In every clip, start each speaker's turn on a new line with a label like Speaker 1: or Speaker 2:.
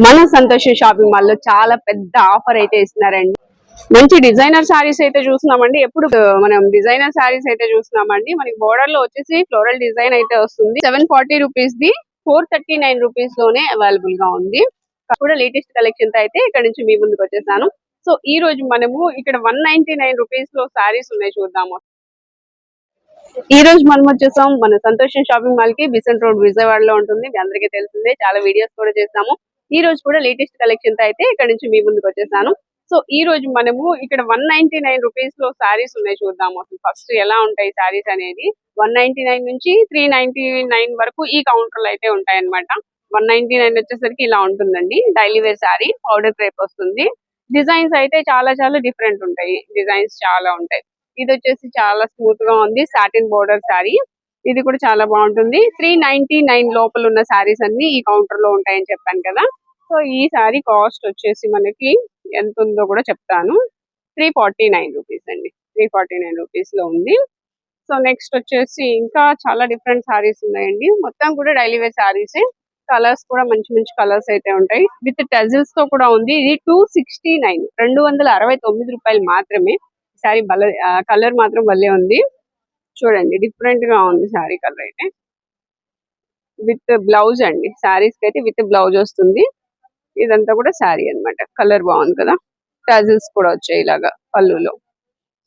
Speaker 1: మన సంతోష షాపింగ్ మాల్లో చాలా పెద్ద ఆఫర్ అయితే ఇస్తున్నారండి. మంచి డిజైనర్ శారీస్ అయితే చూస్తున్నామండి. ఎప్పుడు మనం డిజైనర్ శారీస్ అయితే చూస్తున్నామండి. మనకి బోర్డర్లో వచ్చేసి ఫ్లోరల్ డిజైన్ అయితే వస్తుంది. Seven forty rupees the four thirty nine రూపీస్లోనే అవైలబుల్గా ఉంది. కూడా లేటెస్ట్ కలెక్షన్ అయితే ఇక్కడ నుంచి మీ ముందుకు వచ్చేసాను. సో ఈ రోజు మనము ఇక్కడ వన్ నైన్టీ నైన్ రూపీస్లో శారీస్ ఉన్నాయి చూద్దాము. ఈ రోజు మనం వచ్చేసాం మన సంతోషం షాపింగ్ మాల్కి. బిసెంట్ రోడ్ విజయవాడలో ఉంటుంది. మీ అందరికీ తెలిసిందే. చాలా వీడియోస్ కూడా చేస్తాము ఈ రోజు కూడా లేటెస్ట్ కలెక్షన్తో అయితే ఇక్కడ నుంచి మీ ముందుకు వచ్చేసాను. సో ఈ రోజు మనము ఇక్కడ వన్ నైన్టీ నైన్ రూపీస్లో సారీస్ ఉన్నాయి చూద్దాము. అసలు ఫస్ట్ ఎలా ఉంటాయి సారీస్ అనేది? వన్ నైన్టీ నైన్ నుంచి త్రీ నైన్టీ నైన్ వరకు ఈ కౌంటర్లో అయితే ఉంటాయి అనమాట వన్ నైన్టీ నైన్ వచ్చేసరికి ఇలా ఉంటుందండి. Daily wear sari powder crepe వస్తుంది. డిజైన్స్ అయితే చాలా చాలా డిఫరెంట్ ఉంటాయి. డిజైన్స్ చాలా ఉంటాయి. ఇది వచ్చేసి చాలా స్మూత్గా ఉంది. సాటిన్ బోర్డర్ శారీ ఇది కూడా చాలా బాగుంటుంది. త్రీ నైన్టీ నైన్ లోపల ఉన్న శారీస్ అన్ని ఈ కౌంటర్లో ఉంటాయని చెప్పాను కదా. సో ఈ శారీ కాస్ట్ వచ్చేసి మనకి ఎంత ఉందో కూడా చెప్తాను. త్రీ ఫార్టీ నైన్ రూపీస్ అండి. త్రీ ఫార్టీ నైన్ రూపీస్లో ఉంది. సో నెక్స్ట్ వచ్చేసి ఇంకా చాలా డిఫరెంట్ శారీస్ ఉన్నాయండి. మొత్తం కూడా డైలీ వేర్ శారీసే. కలర్స్ కూడా మంచి మంచి కలర్స్ అయితే ఉంటాయి. విత్ టజిల్స్తో కూడా ఉంది. ఇది టూ సిక్స్టీ నైన్. రెండు వందల అరవై తొమ్మిది రూపాయలు మాత్రమే. శారీ బల కలర్ మాత్రం భలే ఉంది. చూడండి డిఫరెంట్గా ఉంది శారీ కలర్ అయితే. విత్ బ్లౌజ్ అండి. శారీస్కి అయితే విత్ బ్లౌజ్ వస్తుంది. ఇదంతా కూడా శారీ అన్నమాట. కలర్ బాగుంది కదా? టజిల్స్ కూడా వచ్చాయి ఇలాగా పళ్ళులో.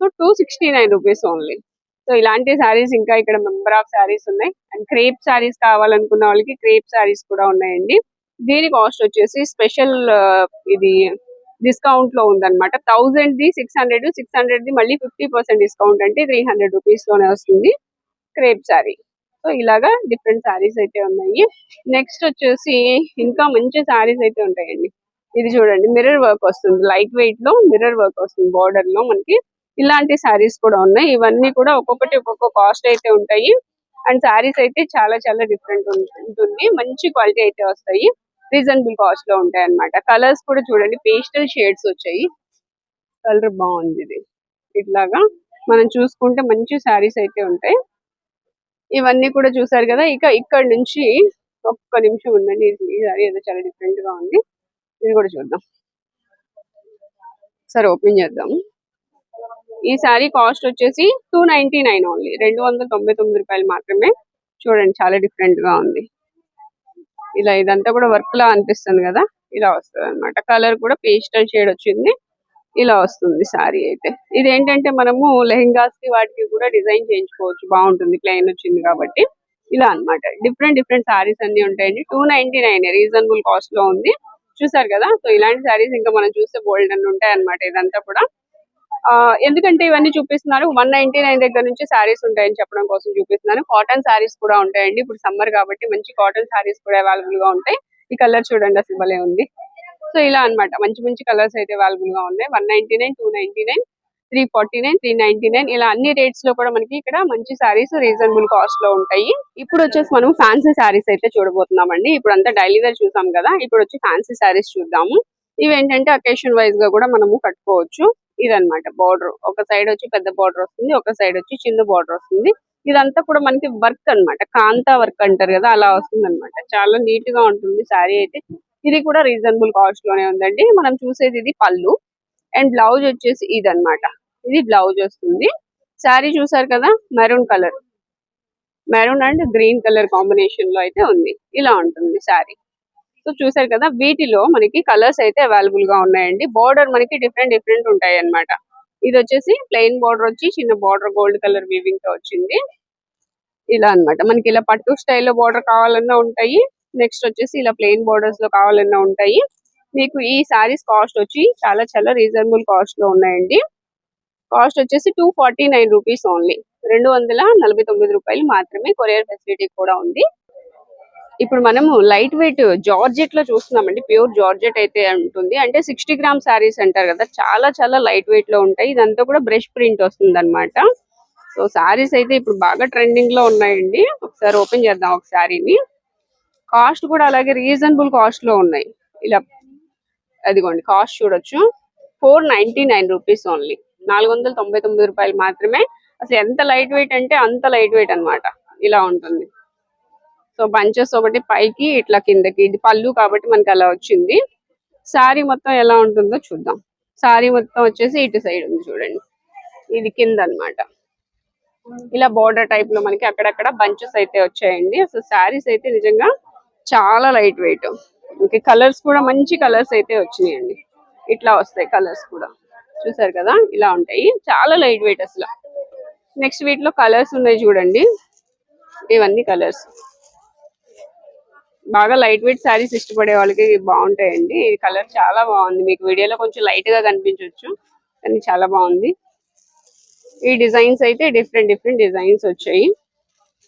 Speaker 1: So two sixty nine rupees only so ఇలాంటి శారీస్ ఇంకా ఇక్కడ మెంబర్ ఆఫ్ శారీస్ ఉన్నాయి. అండ్ క్రేప్ శారీస్ కావాలనుకున్న వాళ్ళకి క్రేప్ శారీస్ కూడా ఉన్నాయండి. దీని కాస్ట్ వచ్చేసి స్పెషల్ ఇది డిస్కౌంట్లో ఉందన్నమాట. Thousand the six hundred six hundred the మళ్ళీ ఫిఫ్టీ పర్సెంట్ డిస్కౌంట్ అంటే త్రీ హండ్రెడ్ రూపీస్లోనే వస్తుంది క్రేప్ శారీ. సో ఇలాగా డిఫరెంట్ శారీస్ అయితే ఉన్నాయి. నెక్స్ట్ వచ్చేసి ఇంకా మంచి శారీస్ అయితే ఉంటాయండి. ఇది చూడండి మిర్రర్ వర్క్ వస్తుంది. లైట్ వెయిట్లో మిర్రర్ వర్క్ వస్తుంది. బార్డర్లో మనకి ఇలాంటి శారీస్ కూడా ఉన్నాయి. ఇవన్నీ కూడా ఒక్కొక్కటి ఒక్కొక్క కాస్ట్ అయితే ఉంటాయి. అండ్ శారీస్ అయితే చాలా చాలా డిఫరెంట్ ఉంటుంది. మంచి క్వాలిటీ అయితే వస్తాయి. రీజనబుల్ కాస్ట్లో ఉంటాయి అన్నమాట. కలర్స్ కూడా చూడండి పేస్టల్ షేడ్స్ వచ్చాయి. కలర్ బాగుంది ఇది. ఇట్లాగా మనం చూసుకుంటే మంచి శారీస్ అయితే ఉంటాయి. ఇవన్నీ కూడా చూసారు కదా? ఇక ఇక్కడ నుంచి ఒక్క నిమిషం ఉందండి ఇది- సారీ ఏదో చాలా డిఫరెంట్గా ఉంది. ఇది కూడా చూద్దాం. సరే ఓపెన్ చేద్దాం. ఈ సారీ కాస్ట్ వచ్చేసి టూ నైన్టీ నైన్ ఓన్లీ. రెండు వందల తొంభై తొమ్మిది రూపాయలు మాత్రమే. చూడండి చాలా డిఫరెంట్గా ఉంది. ఇలా ఇదంతా కూడా వర్క్ లా అనిపిస్తుంది కదా? ఇలా వస్తుంది అనమాట కలర్ కూడా పేస్టల్ షేడ్ వచ్చింది. ఇలా వస్తుంది సారీ అయితే. ఇది ఏంటంటే మనము లెహెంగాస్కి వాటికి కూడా డిజైన్ చేయించుకోవచ్చు. బాగుంటుంది. ప్లెయిన్ వచ్చింది కాబట్టి ఇలా అన్నమాట. డిఫరెంట్ డిఫరెంట్ సారీస్ అన్ని ఉంటాయండి. టూ నైన్టీ నైన్ రీజనబుల్ కాస్ట్లో ఉంది. చూసారు కదా? సో ఇలాంటి సారీస్ ఇంకా మనం చూస్తే బోల్డ్ అన్ని ఉంటాయి అనమాట ఇదంతా కూడా. ఆ, ఎందుకంటే ఇవన్నీ చూపిస్తున్నారు. వన్ నైన్టీ నైన్ దగ్గర నుంచి సారీస్ ఉంటాయని చెప్పడం కోసం చూపిస్తున్నాను. కాటన్ సారీస్ కూడా ఉంటాయండి. ఇప్పుడు సమ్మర్ కాబట్టి మంచి కాటన్ సారీస్ కూడా అవైలబుల్గా ఉంటాయి. ఈ కలర్ చూడండి అసలు భలే ఉంది. సో ఇలా అన్నమాట. మంచి మంచి కలర్స్ అయితే అవైలబుల్గా ఉన్నాయి. One ninety nine two ninety nine three forty nine three ninety nine ఇలా అన్ని రేట్స్లో కూడా మనకి ఇక్కడ మంచి సారీస్ రీజనబుల్ కాస్ట్లో ఉంటాయి. ఇప్పుడు వచ్చేసి మనం ఫ్యాన్సీ సారీస్ అయితే చూడబోతున్నామండి. ఇప్పుడు అంతా డైలీ వేర్ చూసాం కదా. ఇప్పుడు వచ్చి ఫ్యాన్సీ సారీస్ చూద్దాము. ఇవి ఏంటంటే అకేషన్ వైజ్గా కూడా మనము కట్టుకోవచ్చు. ఇదనమాట బార్డర్ ఒక సైడ్ వచ్చి పెద్ద బార్డర్ వస్తుంది. ఒక సైడ్ వచ్చి చిన్న బార్డర్ వస్తుంది. ఇదంతా కూడా మనకి వర్క్ అన్నమాట. కాంతా వర్క్ అంటారు కదా అలా వస్తుంది అనమాట చాలా నీట్గా ఉంటుంది సారీ అయితే. ఇది కూడా రీజనబుల్ కాస్ట్లోనే ఉందండి. మనం చూసేది ఇది పళ్ళు. అండ్ బ్లౌజ్ వచ్చేసి ఇది అన్నమాట ఇది బ్లౌజ్ వస్తుంది. శారీ చూసారు కదా? Maroon colour maroon and green colour కాంబినేషన్లో అయితే ఉంది. ఇలా ఉంటుంది శారీ సో చూసారు కదా? వీటిలో మనకి కలర్స్ అయితే అవైలబుల్గా ఉన్నాయండి. బార్డర్ మనకి డిఫరెంట్ డిఫరెంట్ ఉంటాయి అన్నమాట. ఇది వచ్చేసి ప్లెయిన్ బార్డర్ వచ్చి చిన్న బార్డర్ గోల్డ్ కలర్ వీవింగ్తో వచ్చింది. ఇలా అన్నమాట. మనకి ఇలా పట్టు స్టైల్లో బార్డర్ కావాలన్నా ఉంటాయి. నెక్స్ట్ వచ్చేసి ఇలా ప్లెయిన్ బోర్డర్స్లో కావాలన్నా ఉంటాయి. మీకు ఈ సారీస్ కాస్ట్ వచ్చి చాలా చాలా రీజనబుల్ కాస్ట్లో ఉన్నాయండి. కాస్ట్ వచ్చేసి two forty nine rupees only రెండు వందల నలభై తొమ్మిది రూపాయలు మాత్రమే కొరియర్ ఫెసిలిటీ కూడా ఉంది. ఇప్పుడు మనము లైట్ వెయిట్ జార్జెట్లో చూస్తున్నామండి. ప్యూర్ జార్జెట్ అయితే ఉంటుంది. అంటే సిక్స్టీ గ్రామ్ శారీస్ అంటారు కదా. చాలా చాలా లైట్ వెయిట్లో ఉంటాయి. ఇదంతా కూడా బ్రష్ ప్రింట్ వస్తుంది అనమాట సో శారీస్ అయితే ఇప్పుడు బాగా ట్రెండింగ్లో ఉన్నాయండి. ఒకసారి ఓపెన్ చేద్దాం ఒక శారీని కాస్ట్ కూడా అలాగే రీజనబుల్ కాస్ట్లో ఉన్నాయి. ఇలా అదిగోండి కాస్ట్ చూడొచ్చు. Four ninety nine rupees only. నాలుగు వందల తొంభై తొమ్మిది రూపాయలు మాత్రమే. అసలు ఎంత లైట్ వెయిట్ అంటే అంత లైట్ వెయిట్ అన్నమాట. ఇలా ఉంటుంది. సో బంచెస్ ఒకటి పైకి ఇట్లా కిందకి. ఇది పళ్ళు కాబట్టి మనకి అలా వచ్చింది. శారీ మొత్తం ఎలా ఉంటుందో చూద్దాం. శారీ మొత్తం వచ్చేసి ఇటు సైడ్ ఉంది చూడండి. ఇది కింద అన్నమాట. ఇలా బోర్డర్ టైప్లో మనకి అక్కడక్కడ బంచెస్ అయితే వచ్చాయండి. అసలు శారీస్ అయితే నిజంగా చాలా లైట్ వెయిట్. ఓకే కలర్స్ కూడా మంచి కలర్స్ అయితే వచ్చినాయండి. ఇట్లా వస్తాయి కలర్స్ కూడా. చూసారు కదా ఇలా ఉంటాయి. చాలా లైట్ వెయిట్ అసలు. నెక్స్ట్ వీటిలో కలర్స్ ఉన్నాయి చూడండి. ఇవన్నీ కలర్స్. బాగా లైట్ వెయిట్ శారీస్ ఇష్టపడే వాళ్ళకి బాగుంటాయండి. ఈ కలర్ చాలా బాగుంది. మీకు వీడియోలో కొంచెం లైట్గా కనిపించవచ్చు కానీ చాలా బాగుంది. ఈ డిజైన్స్ అయితే డిఫరెంట్ డిఫరెంట్ డిజైన్స్ వచ్చాయి.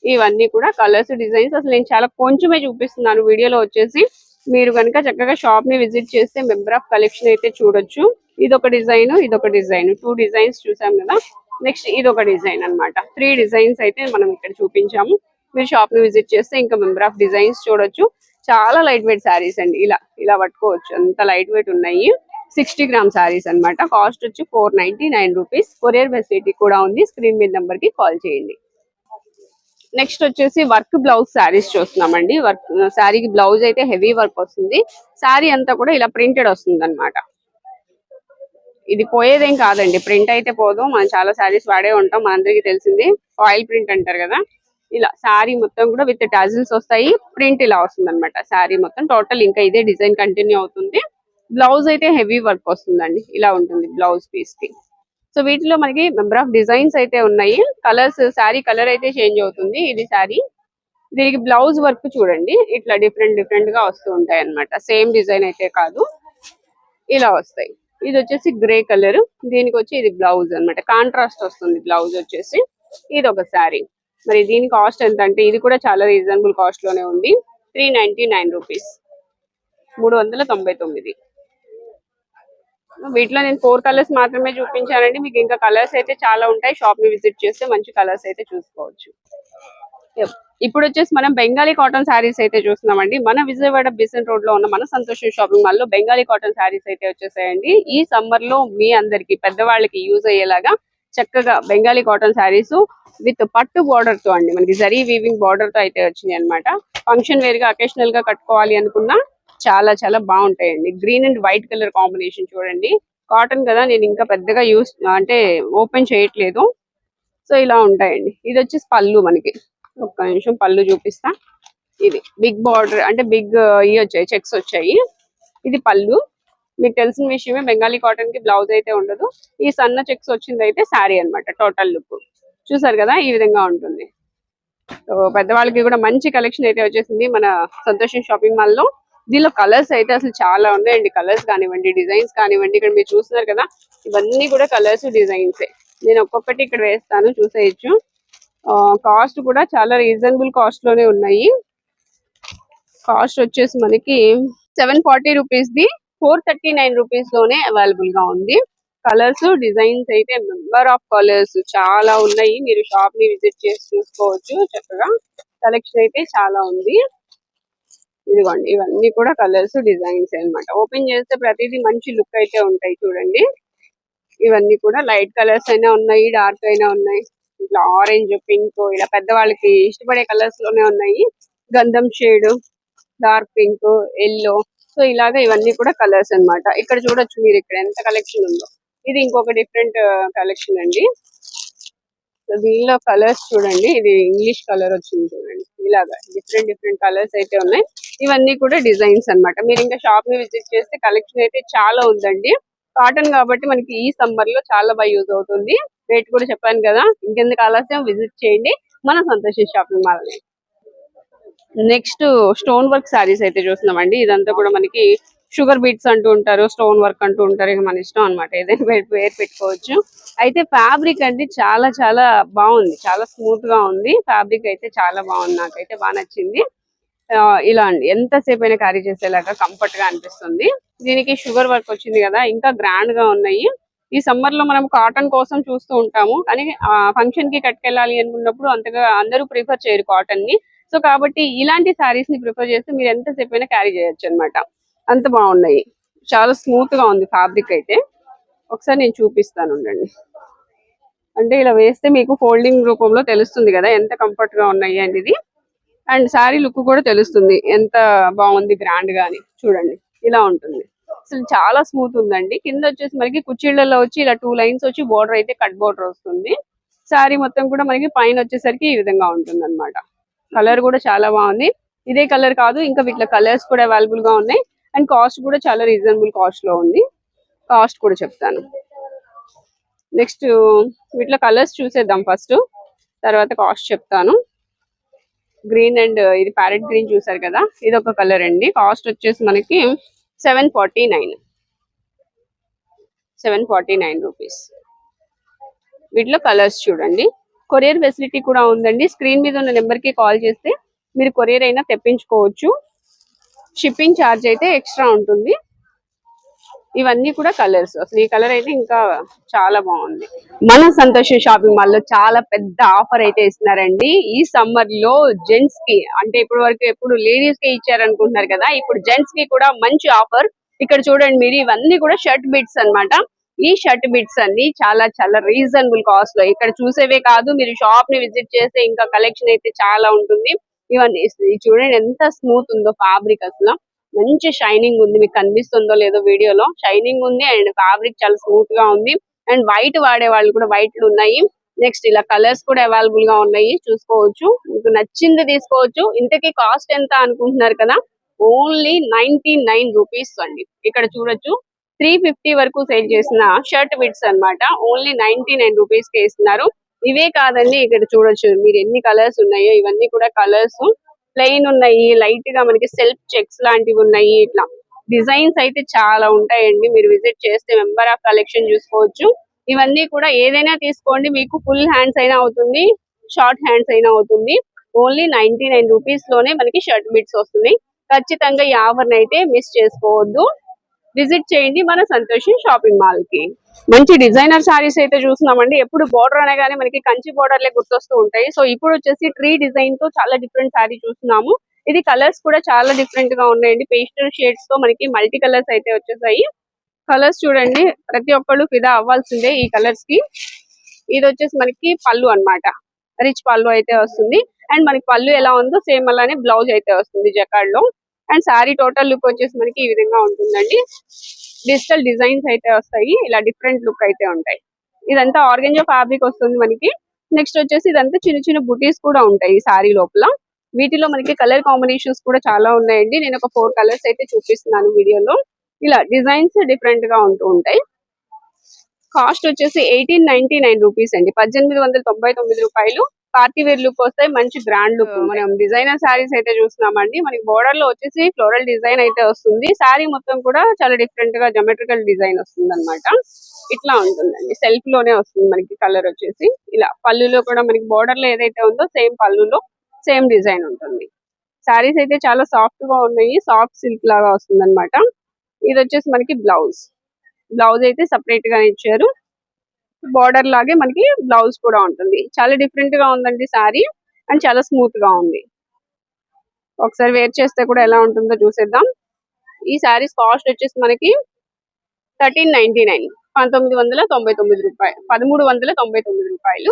Speaker 1: ఇవన్నీ కూడా కలర్స్ డిజైన్స్. అసలు నేను చాలా కొంచెమే చూపిస్తున్నాను వీడియోలో వచ్చేసి. మీరు కనుక చక్కగా షాప్ని విజిట్ చేస్తే మెంబర్ ఆఫ్ కలెక్షన్ అయితే చూడొచ్చు. ఇదొక డిజైన్ ఇదొక డిజైన్. టూ డిజైన్స్ చూసాం కదా. నెక్స్ట్ ఇదొక డిజైన్ అన్నమాట. త్రీ డిజైన్స్ అయితే మనం ఇక్కడ చూపించాము. మీరు షాప్ని విజిట్ చేస్తే ఇంకా మెంబర్ ఆఫ్ డిజైన్స్ చూడొచ్చు. చాలా లైట్ వెయిట్ శారీస్ అండి. ఇలా ఇలా పట్టుకోవచ్చు. అంత లైట్ వెయిట్ ఉన్నాయి. సిక్స్టీ గ్రామ్ శారీస్ అన్నమాట. కాస్ట్ వచ్చి four ninety nine rupees. Courier facility కూడా ఉంది. స్క్రీన్ మీద నెంబర్కి కాల్ చేయండి. నెక్స్ట్ వచ్చేసి వర్క్ బ్లౌజ్ శారీస్ చూస్తున్నామండి. వర్క్ శారీకి బ్లౌజ్ అయితే హెవీ వర్క్ వస్తుంది. శారీ అంతా కూడా ఇలా ప్రింటెడ్ వస్తుంది అనమాట ఇది పోయేదేం కాదండి. ప్రింట్ అయితే పోదు. మనం చాలా శారీస్ వాడే ఉంటాం. మనందరికీ తెలిసింది. ఆయిల్ ప్రింట్ అంటారు కదా. ఇలా శారీ మొత్తం కూడా విత్ టాజిల్స్ వస్తాయి. ప్రింట్ ఇలా వస్తుంది అనమాట శారీ మొత్తం టోటల్ ఇంకా ఇదే డిజైన్ కంటిన్యూ అవుతుంది. బ్లౌజ్ అయితే హెవీ వర్క్ వస్తుందండి. ఇలా ఉంటుంది బ్లౌజ్ పీస్కి సో వీటిలో మనకి మెంబర్ ఆఫ్ డిజైన్స్ అయితే ఉన్నాయి. కలర్స్ శారీ కలర్ అయితే చేంజ్ అవుతుంది. ఇది శారీ. దీనికి బ్లౌజ్ వర్క్ చూడండి. ఇట్లా డిఫరెంట్ డిఫరెంట్గా వస్తూ ఉంటాయి అన్నమాట. సేమ్ డిజైన్ అయితే కాదు. ఇలా వస్తాయి. ఇది వచ్చేసి గ్రే కలర్. దీనికి వచ్చి ఇది బ్లౌజ్ అన్నమాట. కాంట్రాస్ట్ వస్తుంది బ్లౌజ్ వచ్చేసి. ఇది ఒక శారీ. మరి దీని కాస్ట్ ఎంత అంటే ఇది కూడా చాలా రీజనబుల్ కాస్ట్లోనే ఉంది. Three ninety nine rupees. మూడు వందల తొంభై తొమ్మిది. వీటిలో నేను ఫోర్ కలర్స్ మాత్రమే చూపించానండి. మీకు ఇంకా కలర్స్ అయితే చాలా ఉంటాయి. షాప్ని విజిట్ చేస్తే మంచి కలర్స్ అయితే చూసుకోవచ్చు. ఇప్పుడు వచ్చేసి మనం బెంగాలీ కాటన్ శారీస్ అయితే చూస్తున్నామండి. మన విజయవాడ బిసెంట్ రోడ్లో ఉన్న మన సంతోషం షాపింగ్ మాల్లో బెంగాలీ కాటన్ శారీస్ అయితే వచ్చేసాయండి. ఈ సమ్మర్లో మీ అందరికి పెద్దవాళ్ళకి యూజ్ అయ్యేలాగా చక్కగా బెంగాలీ కాటన్ శారీస్ విత్ పట్టు బార్డర్తో అండి. మనకి జరీ వీవింగ్ బార్డర్తో అయితే వచ్చింది అనమాట ఫంక్షన్ వేర్గా అకేషనల్గా కట్టుకోవాలి అనుకున్నా చాలా చాలా బాగుంటాయండి. Green and white colour combination చూడండి. కాటన్ కదా నేను ఇంకా పెద్దగా యూస్ అంటే ఓపెన్ చేయట్లేదు. సో ఇలా ఉంటాయండి. ఇది వచ్చేసి పళ్ళు మనకి. ఒక్క నిమిషం పళ్ళు చూపిస్తా. ఇది బిగ్ బార్డర్ అంటే బిగ్ ఇవి వచ్చాయి చెక్స్ వచ్చాయి. ఇది పళ్ళు. మీకు తెలిసిన విషయమే బెంగాలీ కాటన్కి బ్లౌజ్ అయితే ఉండదు. ఈ సన్న చెక్స్ వచ్చింది అయితే శారీ అన్నమాట టోటల్ లుక్. చూసారు కదా ఈ విధంగా ఉంటుంది. సో పెద్దవాళ్ళకి కూడా మంచి కలెక్షన్ అయితే వచ్చేసింది మన సంతోషం షాపింగ్ మాల్లో దీనిలో కలర్స్ అయితే అసలు చాలా ఉన్నాయండి. కలర్స్ కానివ్వండి డిజైన్స్ కానివ్వండి ఇక్కడ మీరు చూస్తున్నారు కదా ఇవన్నీ కూడా కలర్స్ డిజైన్స్ నేను ఒక్కొక్కటి ఇక్కడ వేస్తాను చూసేయచ్చు. కాస్ట్ కూడా చాలా రీజనబుల్ కాస్ట్లోనే ఉన్నాయి. కాస్ట్ వచ్చేసి మనకి seven forty rupees the four thirty nine రూపీస్లోనే అవైలబుల్గా ఉంది. కలర్స్ డిజైన్స్ అయితే మెంబర్ ఆఫ్ కలర్స్ చాలా ఉన్నాయి. మీరు షాప్ని విజిట్ చేసి చూసుకోవచ్చు చక్కగా. కలెక్షన్ అయితే చాలా ఉంది. ఇదిగోండి ఇవన్నీ కూడా కలర్స్ డిజైన్స్ అన్నమాట. ఓపెన్ చేస్తే ప్రతిదీ మంచి లుక్ అయితే ఉంటాయి చూడండి. ఇవన్నీ కూడా లైట్ కలర్స్ అయినా ఉన్నాయి డార్క్ అయినా ఉన్నాయి. ఇట్లా ఆరెంజ్ పింక్ ఇలా పెద్దవాళ్ళకి ఇష్టపడే కలర్స్లోనే ఉన్నాయి. గంధం shade dark pink yellow so ఇలాగా ఇవన్నీ కూడా కలర్స్ అన్నమాట. ఇక్కడ చూడొచ్చు మీరు ఇక్కడ ఎంత కలెక్షన్ ఉందో. ఇది ఇంకొక డిఫరెంట్ కలెక్షన్ అండి. సో దీనిలో కలర్స్ చూడండి. ఇది ఇంగ్లీష్ కలర్ వచ్చింది చూడండి. ఇలాగా డిఫరెంట్ డిఫరెంట్ కలర్స్ అయితే ఉన్నాయి. ఇవన్నీ కూడా డిజైన్స్ అన్నమాట. మీరు ఇంకా షాప్ని విజిట్ చేస్తే కలెక్షన్ అయితే చాలా ఉందండి. కాటన్ కాబట్టి మనకి ఈ సమ్మర్లో చాలా బాగా యూజ్ అవుతుంది. రేట్ కూడా చెప్పాను కదా ఇంకెందుకు ఆలస్యం? విజిట్ చేయండి. మన Santoshi shopping mall next stone work saris అయితే చూస్తున్నామండి. ఇదంతా కూడా మనకి షుగర్ బీట్స్ అంటూ ఉంటారు స్టోన్ వర్క్ అంటూ ఉంటారు. ఇక మన ఇష్టం అనమాట ఏదైనా పేరు పెట్టుకోవచ్చు. అయితే ఫ్యాబ్రిక్ అండి చాలా చాలా బాగుంది. చాలా స్మూత్గా ఉంది. ఫ్యాబ్రిక్ అయితే చాలా బాగుంది. నాకైతే బాగా నచ్చింది. ఇలా అండి. ఎంతసేపు అయినా క్యారీ చేసేలాగా కంఫర్ట్గా అనిపిస్తుంది. దీనికి షుగర్ వర్క్ వచ్చింది కదా ఇంకా గ్రాండ్గా ఉన్నాయి. ఈ సమ్మర్లో మనం కాటన్ కోసం చూస్తూ ఉంటాము. కానీ ఫంక్షన్కి కట్టుకెళ్ళాలి అనుకున్నప్పుడు అంతగా అందరూ ప్రిఫర్ చేయరు కాటన్ని. సో కాబట్టి ఇలాంటి సారీస్ని ప్రిఫర్ చేస్తే మీరు ఎంతసేపు అయినా క్యారీ చేయొచ్చు అనమాట అంత బాగున్నాయి. చాలా స్మూత్గా ఉంది ఫ్యాబ్రిక్ అయితే. ఒకసారి నేను చూపిస్తాను ఉండండి. అంటే ఇలా వేస్తే మీకు ఫోల్డింగ్ రూపంలో తెలుస్తుంది కదా ఎంత కంఫర్ట్గా ఉన్నాయి అనేది. అండ్ శారీ లుక్ కూడా తెలుస్తుంది. ఎంత బాగుంది గ్రాండ్ గాని చూడండి. ఇలా ఉంటుంది. అసలు చాలా స్మూత్ ఉందండి. కింద వచ్చేసి మనకి కుర్చీలలో వచ్చి ఇలా టూ లైన్స్ వచ్చి బోర్డర్ అయితే కట్ బోర్డర్ వస్తుంది. శారీ మొత్తం కూడా మనకి పైన వచ్చేసరికి ఈ విధంగా ఉంటుంది అనమాట కలర్ కూడా చాలా బాగుంది. ఇదే కలర్ కాదు ఇంకా వీటిలో కలర్స్ కూడా అవైలబుల్గా ఉన్నాయి. అండ్ కాస్ట్ కూడా చాలా రీజనబుల్ కాస్ట్లో ఉంది. కాస్ట్ కూడా చెప్తాను. నెక్స్ట్ వీటిలో కలర్స్ చూసేద్దాం ఫస్ట్. తర్వాత కాస్ట్ చెప్తాను. గ్రీన్ అండ్ ఇది ప్యారెట్ గ్రీన్ చూసారు కదా? ఇది ఒక కలర్ అండి. కాస్ట్ వచ్చేసి మనకి seven forty nine seven forty nine rupees వీటిలో కలర్స్ చూడండి. కొరియర్ ఫెసిలిటీ కూడా ఉందండి. స్క్రీన్ మీద ఉన్న నెంబర్కి కాల్ చేస్తే మీరు కొరియర్ అయినా తెప్పించుకోవచ్చు. షిప్పింగ్ ఛార్జ్ అయితే ఎక్స్ట్రా ఉంటుంది. ఇవన్నీ కూడా కలర్స్. అసలు ఈ కలర్ అయితే ఇంకా చాలా బాగుంది. మన సంతోష షాపింగ్ మాల్లో చాలా పెద్ద ఆఫర్ అయితే ఇస్తున్నారండి. ఈ సమ్మర్లో జెంట్స్కి అంటే ఇప్పటి వరకు ఎప్పుడు లేడీస్కి ఇచ్చారు అనుకుంటున్నారు కదా ఇప్పుడు జెంట్స్కి కూడా మంచి ఆఫర్. ఇక్కడ చూడండి మీరు ఇవన్నీ కూడా షర్ట్ బిట్స్ అన్నమాట. ఈ షర్ట్ బిట్స్ అన్ని చాలా చాలా రీజనబుల్ కాస్ట్లో. ఇక్కడ చూసేవే కాదు మీరు షాప్ని విజిట్ చేస్తే ఇంకా కలెక్షన్ అయితే చాలా ఉంటుంది. ఇవన్నీ చూడండి ఎంత స్మూత్ ఉందో ఫ్యాబ్రిక్ అసలు. మంచి షైనింగ్ ఉంది. మీకు కనిపిస్తుందో లేదో వీడియోలో. షైనింగ్ ఉంది అండ్ ఫ్యాబ్రిక్ చాలా స్మూత్గా ఉంది. అండ్ వైట్ వాడే వాళ్ళు కూడా వైట్ ఉన్నాయి. నెక్స్ట్ ఇలా కలర్స్ కూడా అవైలబుల్గా ఉన్నాయి. చూసుకోవచ్చు. మీకు నచ్చింది తీసుకోవచ్చు. ఇంతకీ కాస్ట్ ఎంత అనుకుంటున్నారు కదా? ఓన్లీ నైన్టీ నైన్ రూపీస్ అండి. ఇక్కడ చూడొచ్చు. త్రీ ఫిఫ్టీ వరకు సేల్ చేసిన షర్ట్ బిట్స్ అన్నమాట. ఓన్లీ నైన్టీ నైన్ రూపీస్కి ఇస్తున్నారు. ఇవే కాదండి. ఇక్కడ చూడొచ్చు. మీరు ఎన్ని కలర్స్ ఉన్నాయో ఇవన్నీ కూడా కలర్స్. ప్లెయిన్ ఉన్నాయి లైట్గా మనకి సెల్ఫ్ చెక్స్ లాంటివి ఉన్నాయి ఇట్లా. డిజైన్స్ అయితే చాలా ఉంటాయండి. మీరు విజిట్ చేస్తే మెంబర్ ఆఫ్ కలెక్షన్ చూసుకోవచ్చు. ఇవన్నీ కూడా ఏదైనా తీసుకోండి. మీకు ఫుల్ హ్యాండ్స్ అయినా అవుతుంది షార్ట్ హ్యాండ్స్ అయినా అవుతుంది. ఓన్లీ నైన్టీ నైన్ రూపీస్లోనే మనకి షర్ట్ బిట్స్ వస్తున్నాయి. ఖచ్చితంగా ఈ ఆఫర్ అయితే మిస్ చేసుకోవద్దు. విజిట్ చేయండి మన సంతోషి షాపింగ్ మాల్కి. మంచి డిజైనర్ సారీస్ అయితే చూస్తున్నామండి. ఎప్పుడు బోర్డర్ అనగానే మనకి కంచి బోర్డర్లే గుర్తొస్తూ ఉంటాయి. సో ఇప్పుడు వచ్చేసి ట్రీ డిజైన్తో చాలా డిఫరెంట్ సారీ చూస్తున్నాము. ఇది కలర్స్ కూడా చాలా డిఫరెంట్గా ఉన్నాయండి. పేస్టల్ షేడ్స్తో మనకి మల్టీ కలర్స్ అయితే వచ్చేసాయి. కలర్స్ చూడండి. ప్రతి ఒక్కళ్ళు ఫిదా అవ్వాల్సిందే ఈ కలర్స్కి. ఇది వచ్చేసి మనకి పళ్ళు అన్నమాట. రిచ్ పళ్ళు అయితే వస్తుంది. అండ్ మనకి పళ్ళు ఎలా ఉందో సేమ్ అలానే బ్లౌజ్ అయితే వస్తుంది జకాడ్లో అండ్ శారీ టోటల్ లుక్ వచ్చేసి మనకి ఈ విధంగా ఉంటుందండి. డిజిటల్ డిజైన్స్ అయితే వస్తాయి. ఇలా డిఫరెంట్ లుక్ అయితే ఉంటాయి. ఇదంతా ఆర్గంజో ఫ్యాబ్రిక్ వస్తుంది మనకి. నెక్స్ట్ వచ్చేసి ఇదంతా చిన్న చిన్న బుటీస్ కూడా ఉంటాయి ఈ శారీ లోపల. వీటిలో మనకి కలర్ కాంబినేషన్స్ కూడా చాలా ఉన్నాయండి. నేను ఒక ఫోర్ కలర్స్ అయితే చూపిస్తున్నాను వీడియోలో. ఇలా డిజైన్స్ డిఫరెంట్గా ఉంటూ ఉంటాయి. కాస్ట్ వచ్చేసి ఎయిటీన్ నైన్టీ నైన్ రూపీస్ అండి. పద్దెనిమిది వందల తొంభై తొమ్మిది రూపాయలు. పార్టీ వేర్ లుక్ వస్తాయి మంచి బ్రాండ్ లుక్ మనం డిజైనర్ శారీస్ అయితే చూస్తున్నామండి. మనకి బోర్డర్లో వచ్చేసి ఫ్లోరల్ డిజైన్ అయితే వస్తుంది. శారీ మొత్తం కూడా చాలా డిఫరెంట్గా జమెట్రికల్ డిజైన్ వస్తుంది అనమాట ఇట్లా ఉంటుందండి. సెల్ఫ్లోనే వస్తుంది మనకి కలర్ వచ్చేసి. ఇలా పళ్ళులో కూడా మనకి బోర్డర్లో ఏదైతే ఉందో సేమ్ పళ్ళులో సేమ్ డిజైన్ ఉంటుంది. శారీస్ అయితే చాలా సాఫ్ట్గా ఉన్నాయి. సాఫ్ట్ సిల్క్ లాగా వస్తుంది అనమాట ఇది వచ్చేసి మనకి బ్లౌజ్ బ్లౌజ్ అయితే సపరేట్గా ఇచ్చారు. బార్డర్ లాగే మనకి బ్లౌజ్ కూడా ఉంటుంది. చాలా డిఫరెంట్గా ఉందండి సారీ అండ్ చాలా స్మూత్గా ఉంది. ఒకసారి వేర్ చేస్తే కూడా ఎలా ఉంటుందో చూసేద్దాం. ఈ సారీస్ కాస్ట్ వచ్చేసి మనకి థర్టీన్ నైన్టీ నైన్ పంతొమ్మిది వందల తొంభై తొమ్మిది రూపాయలు పదమూడు వందల తొంభై తొమ్మిది రూపాయలు.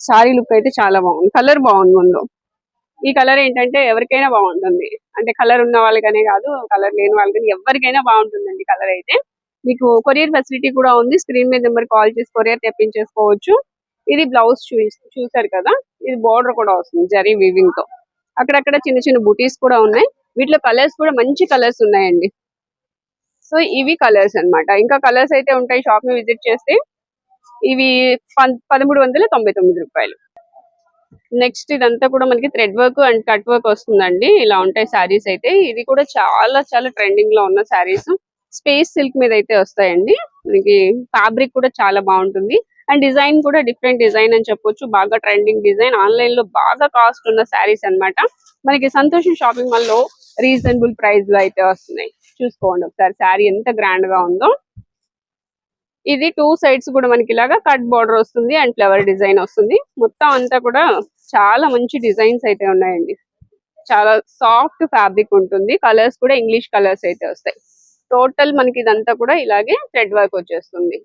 Speaker 1: సారీ లుక్ అయితే చాలా బాగుంది. కలర్ బాగుంది ముందు. ఈ కలర్ ఏంటంటే ఎవరికైనా బాగుంటుంది. అంటే కలర్ ఉన్న వాళ్ళకనే కాదు కలర్ లేని వాళ్ళకని ఎవరికైనా బాగుంటుందండి కలర్ అయితే. మీకు కొరియర్ ఫెసిలిటీ కూడా ఉంది. స్క్రీన్ మీద నెంబర్ కాల్ చేసి కొరియర్ తెప్పించేసుకోవచ్చు. ఇది బ్లౌజ్ చూ చూసారు కదా? ఇది బార్డర్ కూడా వస్తుంది జరీ వీవింగ్తో. అక్కడక్కడ చిన్న చిన్న బుటీస్ కూడా ఉన్నాయి. వీటిలో కలర్స్ కూడా మంచి కలర్స్ ఉన్నాయండి. సో ఇవి కలర్స్ అన్నమాట. ఇంకా కలర్స్ అయితే ఉంటాయి షాప్ని విజిట్ చేస్తే. ఇవి పదమూడు వందల తొంభై తొమ్మిది రూపాయలు. నెక్స్ట్ ఇదంతా కూడా మనకి thread work and cut work వస్తుందండి. ఇలా ఉంటాయి శారీస్ అయితే. ఇది కూడా చాలా చాలా ట్రెండింగ్లో ఉన్న శారీస్. స్పేస్ సిల్క్ మీద అయితే వస్తాయండి. మనకి ఫ్యాబ్రిక్ కూడా చాలా బాగుంటుంది. అండ్ డిజైన్ కూడా డిఫరెంట్ డిజైన్ అని చెప్పొచ్చు. బాగా ట్రెండింగ్ డిజైన్. ఆన్లైన్లో బాగా కాస్ట్ ఉన్న శారీస్ అన్నమాట. మనకి సంతోషం షాపింగ్ మాల్లో రీజనబుల్ ప్రైస్లో అయితే వస్తున్నాయి. చూసుకోండి ఒకసారి శారీ ఎంత గ్రాండ్గా ఉందో. ఇది టూ సైడ్స్ కూడా మనకి ఇలాగా కట్ బార్డర్ వస్తుంది అండ్ ఫ్లవర్ డిజైన్ వస్తుంది. మొత్తం అంతా కూడా చాలా మంచి డిజైన్స్ అయితే ఉన్నాయండి. చాలా సాఫ్ట్ ఫ్యాబ్రిక్ ఉంటుంది. కలర్స్ కూడా ఇంగ్లీష్ కలర్స్ అయితే వస్తాయి. టోటల్ మనకి ఇదంతా కూడా ఇలాగే థ్రెడ్ వర్క్ వచ్చేస్తుంది.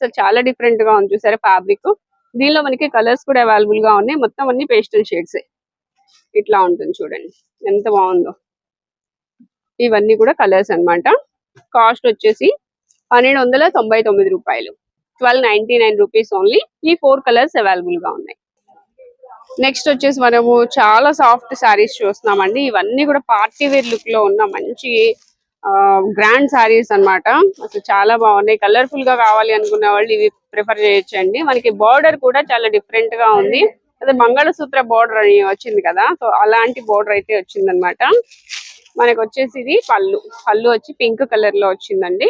Speaker 1: సో చాలా డిఫరెంట్గా ఉంది చూసారా ఫ్యాబ్రిక్. దీనిలో మనకి కలర్స్ కూడా అవైలబుల్గా ఉన్నాయి. మొత్తం అన్ని పేస్టల్ షేడ్స్. ఇట్లా ఉంటుంది చూడండి. ఎంత బాగుందో. ఇవన్నీ కూడా కలర్స్ అన్నమాట. కాస్ట్ వచ్చేసి పన్నెండు వందల తొంభై తొమ్మిది రూపాయలు. Twelve ninety nine rupees only. ఈ ఫోర్ కలర్స్ అవైలబుల్గా ఉన్నాయి. నెక్స్ట్ వచ్చేసి మనము చాలా సాఫ్ట్ శారీస్ చూస్తున్నామండి. ఇవన్నీ కూడా పార్టీ వేర్ లుక్లో ఉన్న మంచి గ్రాండ్ శారీస్ అన్నమాట. అసలు చాలా బాగున్నాయి. కలర్ఫుల్గా కావాలి అనుకున్న వాళ్ళు ఇవి ప్రిఫర్ చేయొచ్చండి. మనకి బార్డర్ కూడా చాలా డిఫరెంట్గా ఉంది. అదే మంగళసూత్ర బార్డర్ అని వచ్చింది కదా. సో అలాంటి బార్డర్ అయితే వచ్చింది అనమాట మనకు వచ్చేసి ఇది పళ్ళు. పళ్ళు వచ్చి పింక్ కలర్లో వచ్చిందండి.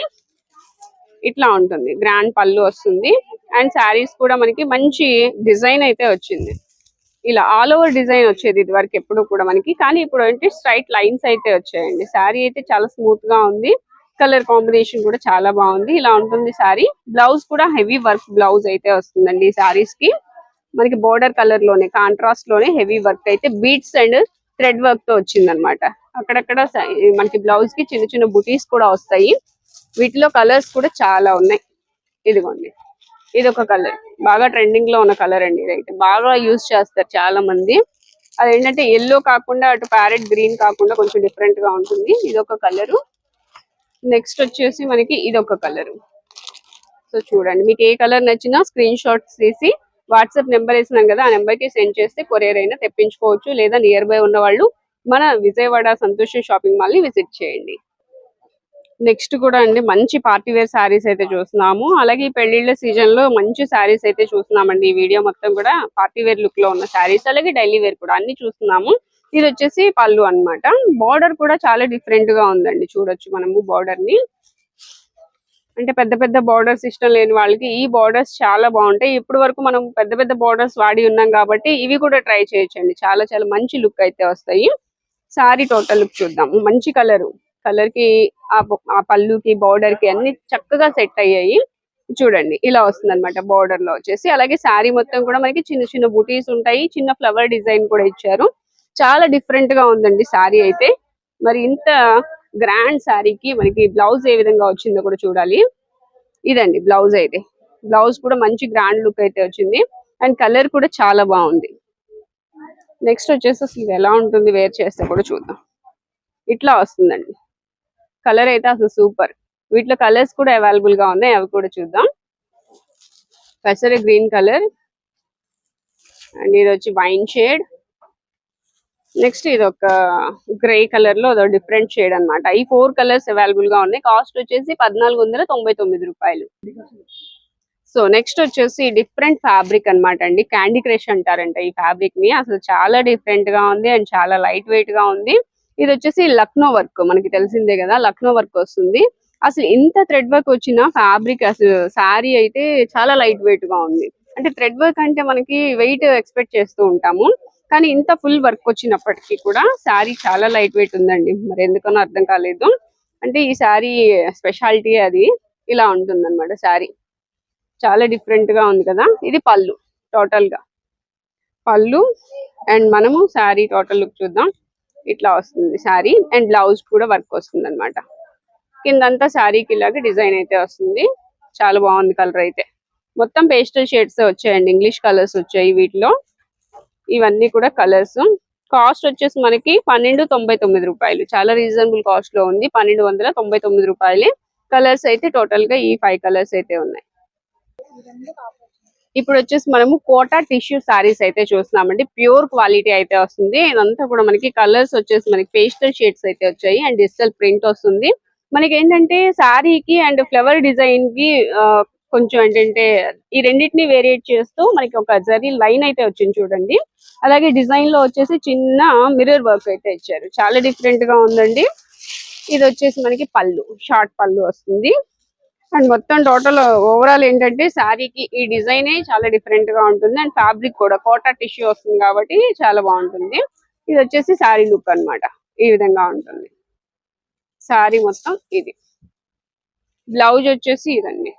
Speaker 1: ఇట్లా ఉంటుంది. గ్రాండ్ పళ్ళు వస్తుంది. అండ్ శారీస్ కూడా మనకి మంచి డిజైన్ అయితే వచ్చింది. ఇలా ఆల్ ఓవర్ డిజైన్ వచ్చేది ఇది వరకు ఎప్పుడు కూడా మనకి. కానీ ఇప్పుడు ఏంటి స్ట్రైట్ లైన్స్ అయితే వచ్చాయండి. శారీ అయితే చాలా స్మూత్గా ఉంది. కలర్ కాంబినేషన్ కూడా చాలా బాగుంది. ఇలా ఉంటుంది శారీ బ్లౌజ్ కూడా హెవీ వర్క్ బ్లౌజ్ అయితే వస్తుందండి ఈ శారీస్కి మనకి బోర్డర్ కలర్లోనే కాంట్రాస్ట్లోనే హెవీ వర్క్ అయితే బీట్స్ అండ్ థ్రెడ్ వర్క్తో వచ్చింది అనమాట అక్కడక్కడ మనకి బ్లౌజ్కి చిన్న చిన్న బుటీస్ కూడా వస్తాయి. వీటిలో కలర్స్ కూడా చాలా ఉన్నాయి. ఇదిగోండి. ఇది ఒక కలర్ బాగా ట్రెండింగ్లో ఉన్న కలర్ అండి ఇదైతే బాగా యూజ్ చేస్తారు చాలా మంది అదేంటంటే ఎల్లో కాకుండా అటు ప్యారెట్ గ్రీన్ కాకుండా కొంచెం డిఫరెంట్గా ఉంటుంది. ఇది ఒక కలరు నెక్స్ట్ వచ్చేసి మనకి ఇది ఒక కలరు సో చూడండి. మీకు ఏ కలర్ నచ్చినా స్క్రీన్ షాట్స్ తీసి వాట్సాప్ నెంబర్ వేసినాం కదా ఆ నెంబర్కి సెండ్ చేస్తే కొరియర్ అయినా తెప్పించుకోవచ్చు. లేదా నియర్ బై ఉన్న వాళ్ళు మన విజయవాడ సంతోష షాపింగ్ మాల్ని విజిట్ చేయండి. నెక్స్ట్ కూడా అండి మంచి పార్టీ వేర్ శారీస్ అయితే చూస్తున్నాము. అలాగే ఈ పెళ్ళిళ్ళ సీజన్లో మంచి శారీస్ అయితే చూస్తున్నామండి. ఈ వీడియో మొత్తం కూడా పార్టీ వేర్ లుక్లో ఉన్న శారీస్ అలాగే డైలీ వేర్ కూడా అన్ని చూస్తున్నాము. ఇది వచ్చేసి పళ్ళు అన్నమాట. బార్డర్ కూడా చాలా డిఫరెంట్గా ఉందండి. చూడొచ్చు మనము బార్డర్ని. అంటే పెద్ద పెద్ద బార్డర్స్ ఇష్టం లేని వాళ్ళకి ఈ బార్డర్స్ చాలా బాగుంటాయి. ఇప్పటి వరకు మనం పెద్ద పెద్ద బార్డర్స్ వాడి ఉన్నాం కాబట్టి ఇవి కూడా ట్రై చేయొచ్చండి. చాలా చాలా మంచి లుక్ అయితే వస్తాయి. సారీ టోటల్ లుక్ చూద్దాం మంచి కలర్ కలర్కి ఆ పళ్ళుకి బార్డర్కి అన్ని చక్కగా సెట్ అయ్యాయి. చూడండి ఇలా వస్తుంది అనమాట బార్డర్లో వచ్చేసి. అలాగే శారీ మొత్తం కూడా మనకి చిన్న చిన్న బుటీస్ ఉంటాయి. చిన్న ఫ్లవర్ డిజైన్ కూడా ఇచ్చారు. చాలా డిఫరెంట్గా ఉందండి శారీ అయితే. మరి ఇంత గ్రాండ్ శారీకి మనకి బ్లౌజ్ ఏ విధంగా వచ్చిందో కూడా చూడాలి. ఇదండి బ్లౌజ్ అయితే. బ్లౌజ్ కూడా మంచి గ్రాండ్ లుక్ అయితే వచ్చింది. అండ్ కలర్ కూడా చాలా బాగుంది. నెక్స్ట్ వచ్చేసి అసలు ఎలా ఉంటుంది వేర్ చేస్తే కూడా చూద్దాం. ఇట్లా వస్తుందండి. కలర్ అయితే అసలు సూపర్ వీటిలో కలర్స్ కూడా అవైలబుల్గా ఉన్నాయి. అవి కూడా చూద్దాం. పెసర గ్రీన్ కలర్ అండ్ ఇది వచ్చి వైన్ షేడ్ నెక్స్ట్ ఇది ఒక గ్రే కలర్లో డిఫరెంట్ షేడ్ అన్నమాట. ఈ ఫోర్ కలర్స్ అవైలబుల్గా ఉన్నాయి. కాస్ట్ వచ్చేసి పద్నాలుగు వందల తొంభై తొమ్మిది రూపాయలు. సో నెక్స్ట్ వచ్చేసి డిఫరెంట్ ఫ్యాబ్రిక్ అన్నమాట అండి. క్యాండీ క్రష్ అంటారంట ఈ ఫ్యాబ్రిక్ని. అసలు చాలా డిఫరెంట్గా ఉంది. అండ్ చాలా లైట్ వెయిట్గా ఉంది. ఇది వచ్చేసి లక్నో వర్క్ మనకి తెలిసిందే కదా లక్నో వర్క్ వస్తుంది. అసలు ఇంత థ్రెడ్ వర్క్ వచ్చిన ఫ్యాబ్రిక్ అసలు శారీ అయితే చాలా లైట్ వెయిట్గా ఉంది. అంటే థ్రెడ్ వర్క్ అంటే మనకి వెయిట్ ఎక్స్పెక్ట్ చేస్తూ ఉంటాము. కానీ ఇంత ఫుల్ వర్క్ వచ్చినప్పటికీ కూడా శారీ చాలా లైట్ వెయిట్ ఉందండి. మరి ఎందుకనో అర్థం కాలేదు. అంటే ఈ శారీ స్పెషాలిటీ అది ఇలా ఉంటుంది అనమాట శారీ. చాలా డిఫరెంట్గా ఉంది కదా. ఇది పళ్ళు టోటల్గా పళ్ళు అండ్ మనము శారీ టోటల్ లుక్ చూద్దాం. ఇట్లా వస్తుంది శారీ అండ్ బ్లౌజ్ కూడా వర్క్ వస్తుంది అనమాట కిందంతా శారీకి ఇలాగే డిజైన్ అయితే వస్తుంది. చాలా బాగుంది కలర్ అయితే. మొత్తం పేస్టల్ షేడ్స్ వచ్చాయండి. ఇంగ్లీష్ కలర్స్ వచ్చాయి వీటిలో. ఇవన్నీ కూడా కలర్స్. కాస్ట్ వచ్చేసి మనకి పన్నెండు తొంభై తొమ్మిది రూపాయలు. చాలా రీజనబుల్ కాస్ట్లో ఉంది. పన్నెండు వందల తొంభై తొమ్మిది రూపాయలు. కలర్స్ అయితే టోటల్గా ఈ ఫైవ్ కలర్స్ అయితే ఉన్నాయి. ఇప్పుడు వచ్చేసి మనము కోటా టిష్యూ సారీస్ అయితే చూస్తున్నామండి. ప్యూర్ క్వాలిటీ అయితే వస్తుంది. ఇదంతా కూడా మనకి కలర్స్ వచ్చేసి మనకి పేస్టల్ షేడ్స్ అయితే వచ్చాయి. అండ్ డిజిటల్ ప్రింట్ వస్తుంది. మనకి ఏంటంటే శారీకి అండ్ ఫ్లవర్ డిజైన్కి కొంచెం ఏంటంటే ఈ రెండింటిని వేరియేట్ చేస్తూ మనకి ఒక జరీ లైన్ అయితే వచ్చింది చూడండి. అలాగే డిజైన్లో వచ్చేసి చిన్న మిర్రర్ వర్క్ అయితే ఇచ్చారు. చాలా డిఫరెంట్గా ఉందండి. ఇది వచ్చేసి మనకి పళ్ళు షార్ట్ పళ్ళు వస్తుంది. అండ్ మొత్తం టోటల్ ఓవరాల్ ఏంటంటే శారీకి ఈ డిజైన్ చాలా డిఫరెంట్గా ఉంటుంది. అండ్ ఫ్యాబ్రిక్ కూడా కోటా టిష్యూ వస్తుంది కాబట్టి చాలా బాగుంటుంది. ఇది వచ్చేసి శారీ లుక్ అన్నమాట. ఈ విధంగా ఉంటుంది. శారీ మొత్తం ఇది. బ్లౌజ్ వచ్చేసి ఇదండి.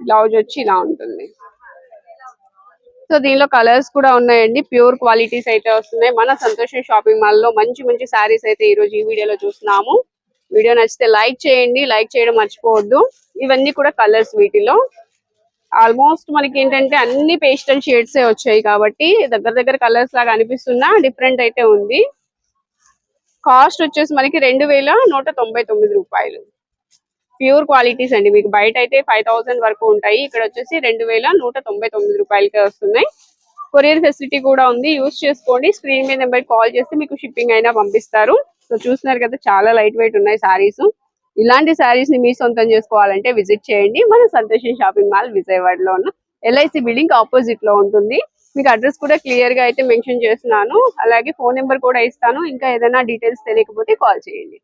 Speaker 1: బ్లౌజ్ వచ్చి ఇలా ఉంటుంది. సో దీనిలో కలర్స్ కూడా ఉన్నాయండి. ప్యూర్ క్వాలిటీస్ అయితే వస్తున్నాయి. మన సంతోషం షాపింగ్ మాల్లో మంచి మంచి శారీస్ అయితే ఈ రోజు ఈ వీడియోలో చూస్తున్నాము. వీడియో నచ్చితే లైక్ చేయండి లైక్ చేయడం మర్చిపోవద్దు. ఇవన్నీ కూడా కలర్స్ వీటిలో. ఆల్మోస్ట్ మనకి ఏంటంటే అన్ని పేస్టల్ షేడ్స్ వచ్చాయి కాబట్టి దగ్గర దగ్గర కలర్స్ లాగా అనిపిస్తున్నా డిఫరెంట్ అయితే ఉంది. కాస్ట్ వచ్చేసి మనకి రెండు వేల నూట తొంభై తొమ్మిది రూపాయలు. ప్యూర్ క్వాలిటీస్ అండి. మీకు బయట అయితే ఫైవ్ థౌసండ్ వరకు ఉంటాయి. ఇక్కడ వచ్చేసి రెండు వేల నూట తొంభై తొమ్మిది రూపాయలకే వస్తున్నాయి. కొరియర్ ఫెసిలిటీ కూడా ఉంది. యూస్ చేసుకోండి. స్క్రీన్ మీద నెంబర్ కాల్ చేస్తే మీకు షిప్పింగ్ అయినా పంపిస్తారు. సో చూస్తున్నారు కదా చాలా లైట్ వెయిట్ ఉన్నాయి సారీస్. ఇలాంటి సారీస్ని మీ సొంతం చేసుకోవాలంటే విజిట్ చేయండి. మన సంతోషం షాపింగ్ మాల్ విజయవాడలో ఉన్న ఎల్ఐసి బిల్డింగ్ ఆపోజిట్లో ఉంటుంది. మీకు అడ్రస్ కూడా క్లియర్గా అయితే మెన్షన్ చేస్తున్నాను. అలాగే ఫోన్ నెంబర్ కూడా ఇస్తాను. ఇంకా ఏదైనా డీటెయిల్స్ తెలియకపోతే కాల్ చేయండి.